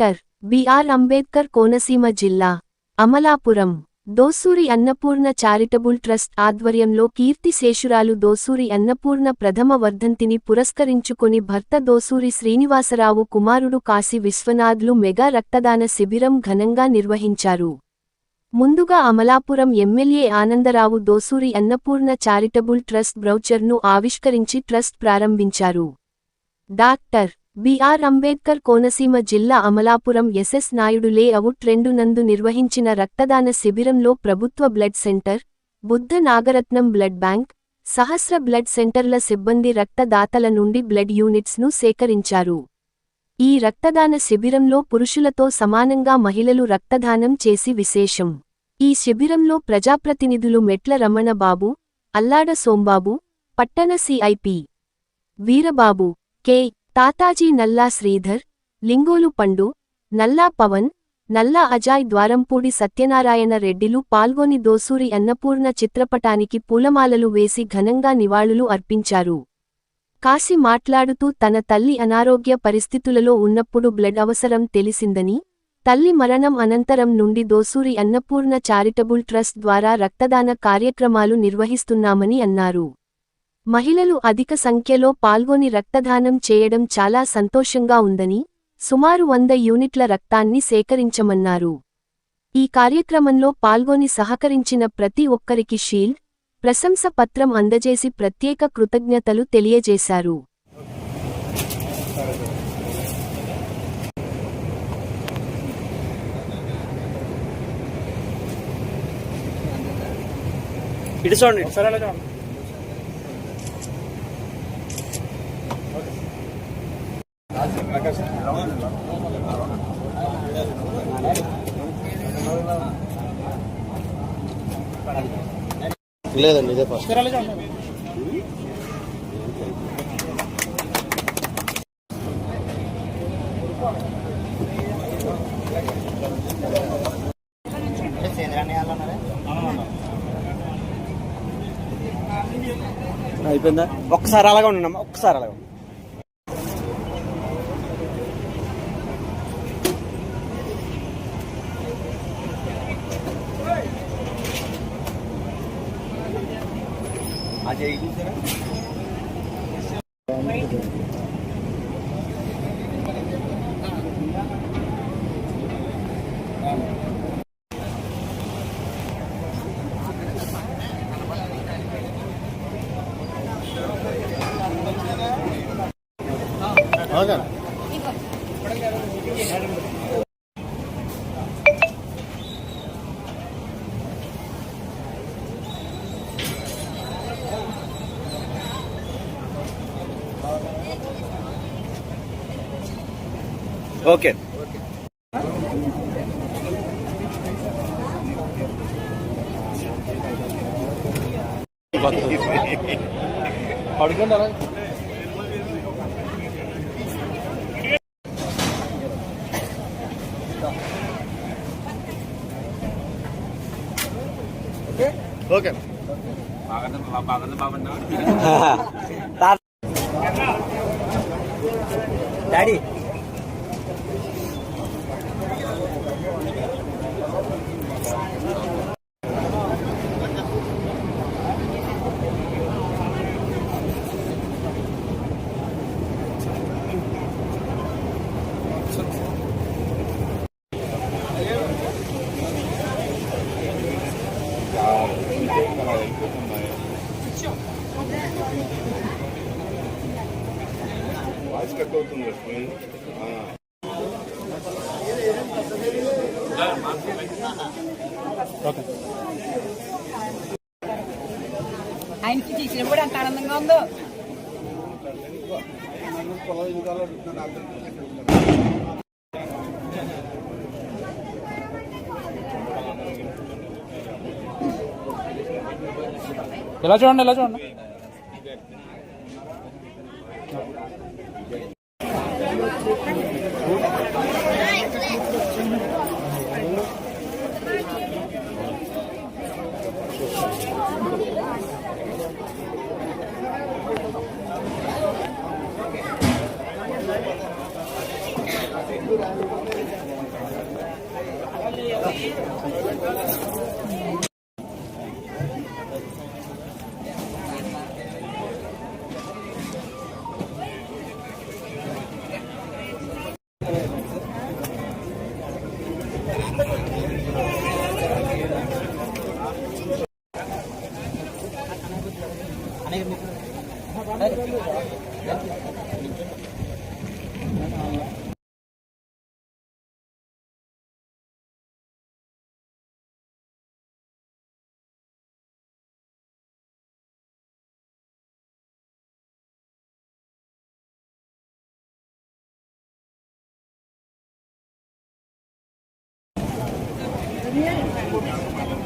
Doctor BR Ambedkar Konaseema జిల్లా Amalapuram. Dosuri Annapurna charitable trust ఆధ్వర్యంలో కీర్తిశేషురాలు దోసూరి అన్నపూర్ణ ప్రథమ వర్ధంతిని పురస్కరించుకొని భర్త దోసూరి శ్రీనివాసరావు కుమారుడు కాశీ విశ్వనాథ్లు మెగా రక్తదాన శిబిరం ఘనంగా నిర్వహించారు. ముందుగా Amalapuram MLA Anandarao Dosuri Annapurna charitable trust బ్రౌచర్ను ఆవిష్కరించి ట్రస్ట్ ప్రారంభించారు. డాక్టర్ బిఆర్ అంబేద్కర్ కోనసీమ జిల్లా అమలాపురం ఎస్ఎస్ నాయుడు లేఅవుట్ రెండు నందు నిర్వహించిన రక్తదాన శిబిరంలో ప్రభుత్వ blood centre Buddha Nagaratnam blood bank Sahasra blood సెంటర్ల సిబ్బంది రక్తదాతల నుండి బ్లడ్ యూనిట్స్ను సేకరించారు. ఈ రక్తదాన శిబిరంలో పురుషులతో సమానంగా మహిళలు రక్తదానం చేసి విశేషం. ఈ శిబిరంలో ప్రజాప్రతినిధులు మెట్ల రమణబాబు అల్లాడ సోంబాబు పట్టణ సిఐపి వీరబాబు కె. తాతాజీ నల్లా శ్రీధర్ లింగోలు పండు నల్లా పవన్ నల్లా అజాయ్ ద్వారంపూడి సత్యనారాయణ రెడ్డిలు పాల్గొని దోసూరి అన్నపూర్ణ చిత్రపటానికి పూలమాలలు వేసి ఘనంగా నివాళులు అర్పించారు. కాశీ మాట్లాడుతూ తన తల్లి అనారోగ్య పరిస్థితులలో ఉన్నప్పుడు బ్లడ్ అవసరం తెలిసిందని తల్లి మరణం అనంతరం నుండి దోసూరి అన్నపూర్ణ చారిటబుల్ ట్రస్ట్ ద్వారా రక్తదాన కార్యక్రమాలు నిర్వహిస్తున్నామని అన్నారు. మహిళలు అధిక సంఖ్యలో పాల్గొని రక్తదానం చేయడం చాలా సంతోషంగా ఉందని సుమారు వంద యూనిట్ల రక్తాన్ని సేకరించమన్నారు. ఈ కార్యక్రమంలో పాల్గొని సహకరించిన ప్రతి ఒక్కరికి షీల్డ్ ప్రశంస పత్రం అందజేసి ప్రత్యేక కృతజ్ఞతలు తెలియజేశారు. ఇటు చూడండి సరే అలా చూడండి లేదండి ఇదే ఫస్ట్. అయిపోయిందా? ఒక్కసారి అలాగా ఉండమ్మా ఒక్కసారి అలాగా ఉండండి. అజయ్ ఓకే పడుకోండి అలా ఓకే డాడీ వాయిస్ కట్ అవుతుంది ఆయనకి తీసినప్పుడు ఎంత ఆనందంగా ఉందో. ఇలా చూడండి ఇలా చూడండి.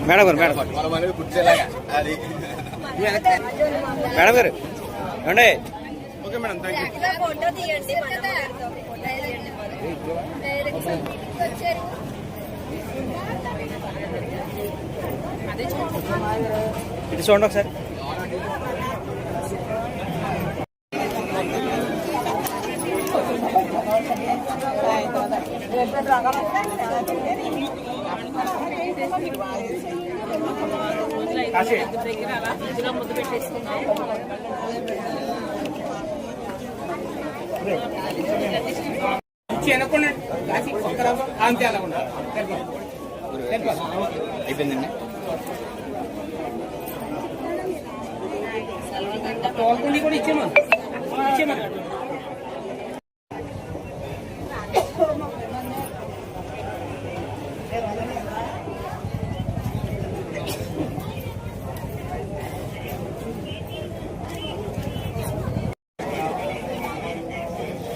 మేడం గారు మేడం. మేడం గారు ఏమండి? Okay madam thank you photo తీయండి మన అందరితో ఫోటో తీయండి వచ్చారు ఇటు చూడండి ఒకసారి అయిపోయిందండి.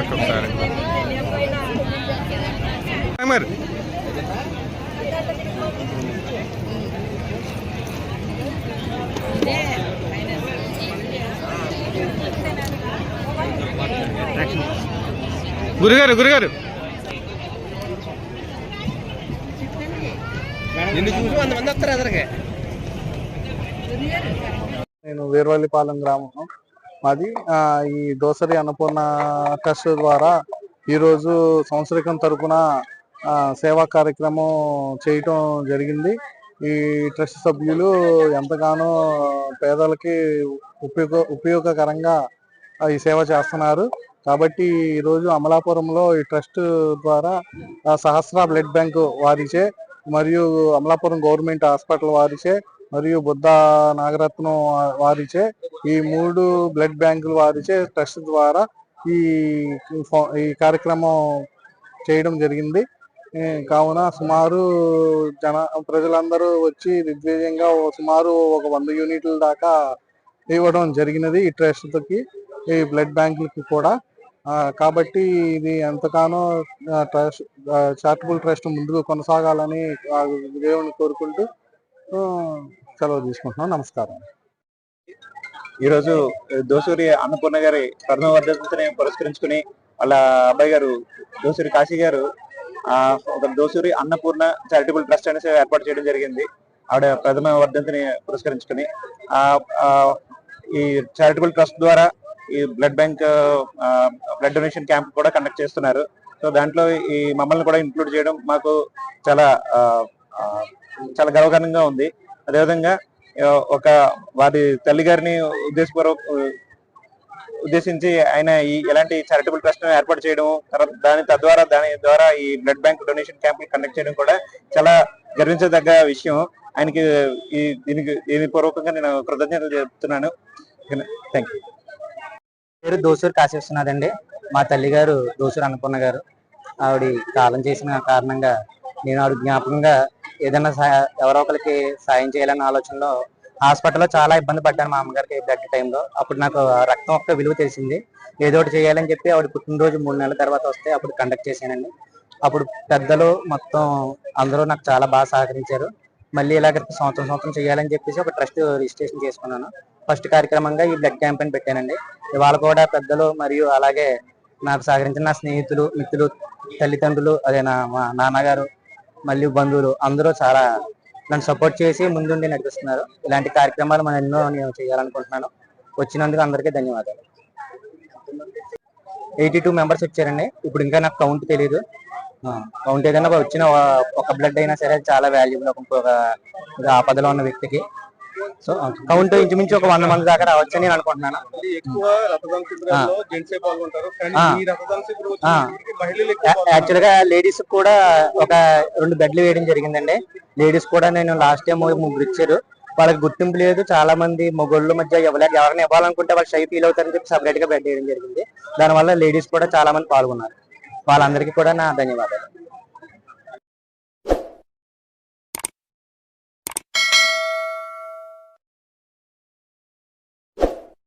పక్క ఒకసారి మరి గురుగారు గురుగారు. నేను వీరవల్లిపాలెం గ్రామం. మాది ఈ దోసరి అన్నపూర్ణ ట్రస్ట్ ద్వారా ఈరోజు సంవత్సరికం తరపున సేవా కార్యక్రమం చేయటం జరిగింది. ఈ ట్రస్ట్ సభ్యులు ఎంతగానో పేదలకి ఉపయోగ ఉపయోగకరంగా ఈ సేవ చేస్తున్నారు. కాబట్టి ఈరోజు అమలాపురంలో ఈ ట్రస్ట్ ద్వారా సహస్ర బ్లడ్ బ్యాంక్ వారిచే మరియు అమలాపురం గవర్నమెంట్ హాస్పిటల్ వారిచే మరియు బుద్ధ నాగరత్నం వారిచే ఈ మూడు బ్లడ్ బ్యాంకులు వారిచే ట్రస్ట్ ద్వారా ఈ ఈ కార్యక్రమం చేయడం జరిగింది. కావున సుమారు జన ప్రజలందరూ వచ్చి దిగ్విజయంగా సుమారు ఒక వంద యూనిట్ల దాకా ఇవ్వడం జరిగినది ఈ ట్రస్ట్కి ఈ బ్లడ్ బ్యాంకులకి కూడా. కాబట్టి ఇది ఎంతగానో ట్రస్ట్ చారిటబుల్ ట్రస్ట్ ముందుకు కొనసాగాలని ఆ, దేవుని కోరుకుంటూ సెలవు తీసుకుంటున్నాం. నమస్కారం. ఈరోజు దోసూరి అన్నపూర్ణ గారి ప్రథమ వర్ధంతిని పురస్కరించుకుని వాళ్ళ అబ్బాయి గారు దోసూరి కాశీ గారు ఆ ఒక దోసూరి అన్నపూర్ణ చారిటబుల్ ట్రస్ట్ అనేసి ఏర్పాటు చేయడం జరిగింది. ఆవిడ ప్రథమ వర్ధంతిని పురస్కరించుకుని ఆ ఈ చారిటబుల్ ట్రస్ట్ ద్వారా ఈ blood bank blood donation camp కూడా కండక్ట్ చేస్తున్నారు. సో దాంట్లో ఈ మమ్మల్ని కూడా ఇంక్లూడ్ చేయడం మాకు చాలా చాలా గర్వకారణంగా ఉంది. అదేవిధంగా ఒక వారి తల్లి గారిని ఉద్దేశపూర్వక ఉద్దేశించి ఆయన ఈ ఎలాంటి చారిటబుల్ ట్రస్ట్ ఏర్పాటు చేయడం తర్వాత దాని తద్వారా దాని ద్వారా ఈ బ్లడ్ బ్యాంక్ డొనేషన్ క్యాంపులు కండక్ట్ చేయడం కూడా చాలా గర్వించదగ్గ విషయం. ఆయనకి ఈ దీనికి దీని పూర్వకంగా నేను కృతజ్ఞతలు చెప్తున్నాను. Thank you. పేరు దోసూరు కాశీవిశ్వనాథ్ అండి. మా తల్లి గారు దోసూరు అన్నపూర్ణ గారు. ఆవిడ కాలం చేసిన కారణంగా నేను ఆవిడ జ్ఞాపకంగా ఏదైనా ఎవరో ఒకరికి సాయం చేయాలన్న ఆలోచనలో హాస్పిటల్లో చాలా ఇబ్బంది పడ్డాను మా అమ్మగారికి బ్లడ్ టైంలో అప్పుడు నాకు రక్తం యొక్క విలువ తెలిసింది. ఏదో ఒకటి చేయాలని చెప్పి ఆవిడ పుట్టినరోజు మూడు నెలల తర్వాత వస్తే అప్పుడు కండక్ట్ చేశానండి. అప్పుడు పెద్దలు మొత్తం అందరూ నాకు చాలా బాగా సహకరించారు. మళ్ళీ ఇలాగ సంవత్సరం సంవత్సరం చేయాలని చెప్పేసి ఒక ట్రస్ట్ రిజిస్ట్రేషన్ చేసుకున్నాను. ఫస్ట్ కార్యక్రమంగా ఈ బ్లడ్ క్యాంపెయిన్ పెట్టానండి. ఇవాళ కూడా పెద్దలు మరియు అలాగే నాకు సహకరించిన నా స్నేహితులు మిత్రులు తల్లిదండ్రులు అదే నా మా నాన్నగారు మళ్ళీ బంధువులు అందరూ చాలా నన్ను సపోర్ట్ చేసి ముందుండి నడిపిస్తున్నారు. ఇలాంటి కార్యక్రమాలు మనం ఎన్నో నేను చేయాలనుకుంటున్నాను. వచ్చినందుకు అందరికీ ధన్యవాదాలు. ఎయిటీ టూ మెంబర్స్ వచ్చారండి. ఇప్పుడు ఇంకా నాకు కౌంట్ తెలియదు కౌంట్ ఏదైనా వచ్చిన ఒక- ఒక బ్లడ్ అయినా సరే చాలా వాల్యుబుల్ ఒక ఆపదలో ఉన్న వ్యక్తికి. సో కౌంట్ ఇంచుమించు ఒక వంద మంది దాకా రావచ్చని నేను అనుకుంటున్నాను. యాక్చువల్గా లేడీస్ కూడా ఒక రెండు బెడ్లు వేయడం జరిగిందండి. లేడీస్ కూడా నేను లాస్ట్ టైం ముగ్గురు ఇచ్చారు. వాళ్ళకి గుర్తింపు లేదు. చాలా మంది మొగోళ్ళ మధ్య ఎవరికి ఎవరిని ఇవ్వాలనుకుంటే వాళ్ళు షై ఫీల్ అవుతారని చెప్పి సపరేట్గా బెడ్ వేయడం జరిగింది. దానివల్ల లేడీస్ కూడా చాలా మంది పాల్గొన్నారు. వాళ్ళందరికీ కూడా నా ధన్యవాదాలు.